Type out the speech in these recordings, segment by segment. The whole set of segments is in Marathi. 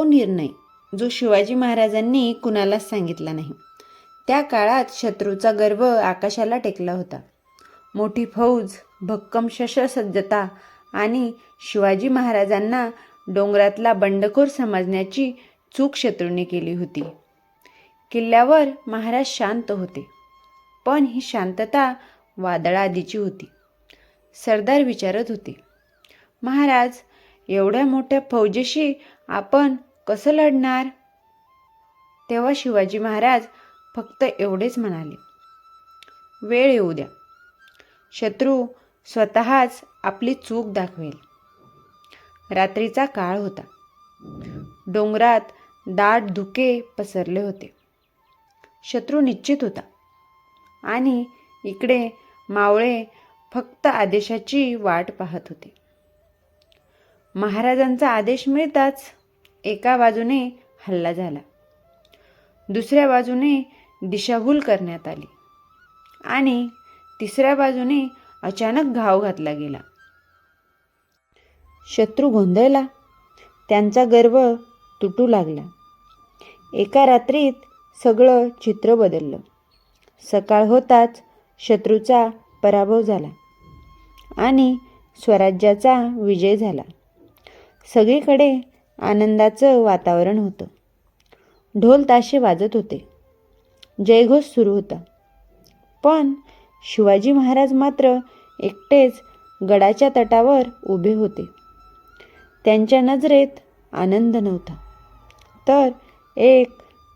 तो निर्णय जो शिवाजी महाराजांनी कुणालाच सांगितला नाही. त्या काळात शत्रूचा गर्व आकाशाला टेकला होता. मोठी फौज भक्कम शस्त्रसज्जता आणि शिवाजी महाराजांना डोंगरातला बंडखोर समजण्याची चूक शत्रूने केली होती. किल्ल्यावर महाराज शांत होते पण ही शांतता वादळाआधीची होती. सरदार विचारत होते महाराज एवढ्या मोठ्या फौजेशी आपण कसं लढणार? तेव्हा शिवाजी महाराज फक्त एवढेच म्हणाले. वेळ येऊ द्या. शत्रू स्वतःच आपली चूक दाखवेल. रात्रीचा काळ होता. डोंगरात दाट धुके पसरले होते. शत्रू निश्चित होता. आणि इकडे मावळे फक्त आदेशाची वाट पाहत होते. महाराजांचा आदेश मिळताच एका बाजूने हल्ला झाला. दुसऱ्या बाजूने दिशाभूल करण्यात आली. आणि तिसऱ्या बाजूने अचानक घाव घातला गेला. शत्रू गोंधळला. त्यांचा गर्व तुटू लागला. एका रात्रीत सगळं चित्र बदललं. सकाळ होताच शत्रूचा पराभव झाला आणि स्वराज्याचा विजय झाला. सगळीकडे आनंदाचं वातावरण होतं. ढोल ताशे वाजत होते. जयघोष सुरू होता. पण शिवाजी महाराज मात्र एकटेच गडाच्या तटावर उभे होते. त्यांच्या नजरेत आनंद नव्हता. तर एक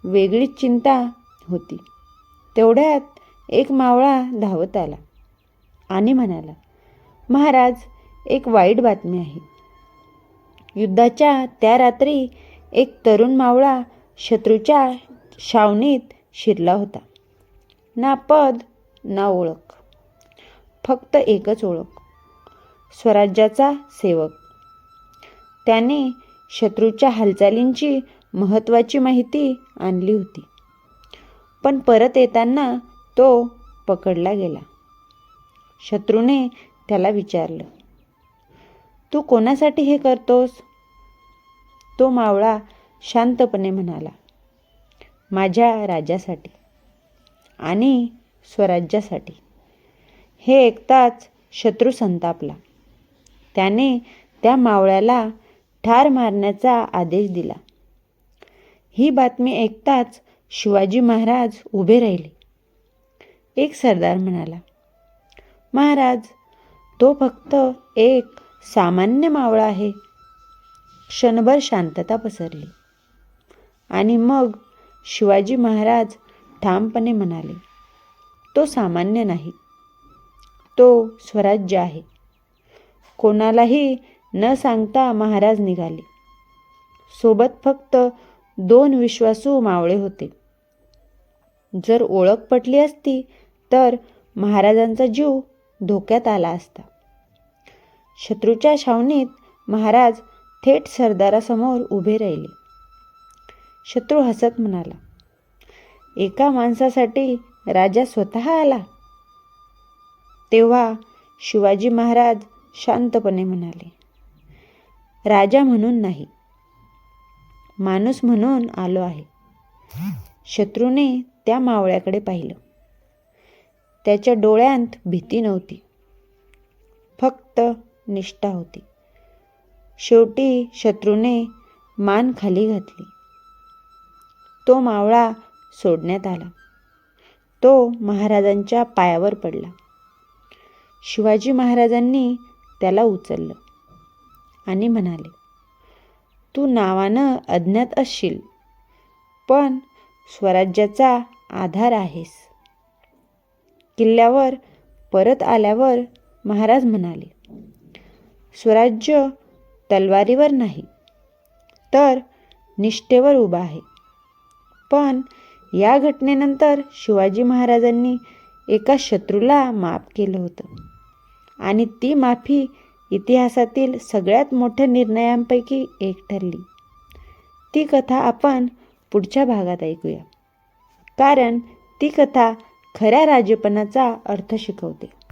वेगळीच चिंता होती. तेवढ्यात एक मावळा धावत आला आणि म्हणाला महाराज एक वाईट बातमी आहे. युद्धाच्या त्या रात्री एक तरुण मावळा शत्रूच्या शावणीत शिरला होता. ना पद ना ओळख. फक्त एकच ओळख. स्वराज्याचा सेवक. त्याने शत्रूच्या हालचालींची महत्त्वाची माहिती आणली होती. पण परत येताना तो पकडला गेला. शत्रूने त्याला विचारलं तू कोणासाठी हे करतोस? तो मावळा शांतपणे म्हणाला माझ्या राजासाठी आणि स्वराज्यासाठी. हे ऐकताच शत्रू संतापला. त्याने त्या मावळ्याला ठार मारण्याचा आदेश दिला. ही बातमी ऐकताच शिवाजी महाराज उभे राहिले. एक सरदार म्हणाला महाराज तो फक्त एक सामान्य मावळा आहे. क्षणभर शांतता पसरली. आणि मग शिवाजी महाराज ठामपणे म्हणाले तो सामान्य नाही. तो स्वराज्य आहे. कोणालाही न सांगता महाराज निघाले. सोबत फक्त दोन विश्वासू मावळे होते. जर ओळख पटली असती तर महाराजांचा जीव धोक्यात आला असता. शत्रूच्या छावणीत महाराज थेट सरदारासमोर उभे राहिले. शत्रू हसत म्हणाला एका माणसासाठी राजा स्वतः आला? तेव्हा शिवाजी महाराज शांतपणे म्हणाले राजा म्हणून नाही माणूस म्हणून आलो आहे. शत्रूने त्या मावळ्याकडे पाहिलं. त्याच्या डोळ्यांत भीती नव्हती. फक्त निष्ठा होती. शेवटी शत्रूने मान खाली घातली. तो मावळा सोडण्यात आला. तो महाराजांच्या पायावर पडला. शिवाजी महाराजांनी त्याला उचललं आणि म्हणाले तू नावानं अज्ञात असशील पण स्वराज्याचा आधार आहेस. किल्ल्यावर परत आल्यावर महाराज म्हणाले स्वराज्य तलवारीवर नाही तर निष्ठेवर उभा आहे. पण या घटनेनंतर शिवाजी महाराजांनी एका शत्रूला माफ केलं होतं आणि ती माफी इतिहासातील सगळ्यात मोठ्या निर्णयांपैकी एक ठरली. ती कथा आपण पुढच्या भागात ऐकूया. कारण ती कथा खऱ्या राजेपणाचा अर्थ शिकवते.